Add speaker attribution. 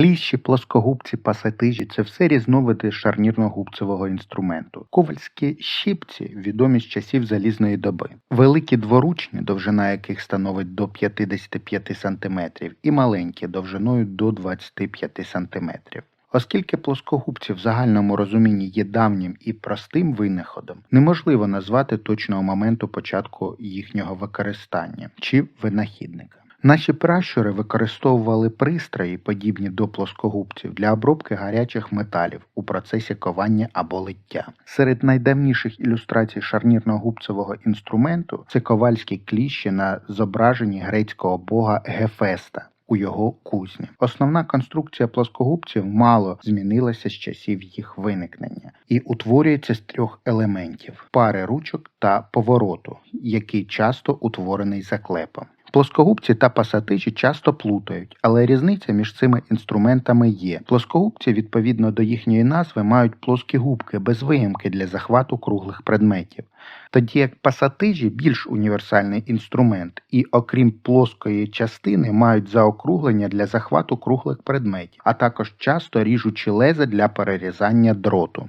Speaker 1: Кліщі, плоскогубці, пасатижі це все різновиди шарнірно-губцевого інструменту. Ковальські щипці відомі з часів залізної доби. Великі дворучні, довжина яких становить до 55 см, і маленькі довжиною до 25 см. Оскільки плоскогубці в загальному розумінні є давнім і простим винаходом, неможливо назвати точного моменту початку їхнього використання чи винахідника. Наші пращури використовували пристрої, подібні до плоскогубців, для обробки гарячих металів у процесі ковання або лиття. Серед найдавніших ілюстрацій шарнірно-губцевого інструменту це ковальські кліщі на зображенні грецького бога Гефеста. У його кузні. Основна конструкція плоскогубців мало змінилася з часів їх виникнення і утворюється з трьох елементів: пари ручок та повороту, який часто утворений заклепом. Плоскогубці та пасатижі часто плутають, але різниця між цими інструментами є. Плоскогубці, відповідно до їхньої назви, мають плоскі губки без виїмки для захвату круглих предметів. Тоді як пасатижі більш універсальний інструмент і, окрім плоскої частини, мають заокруглення для захвату круглих предметів, а також часто ріжучі леза для перерізання дроту.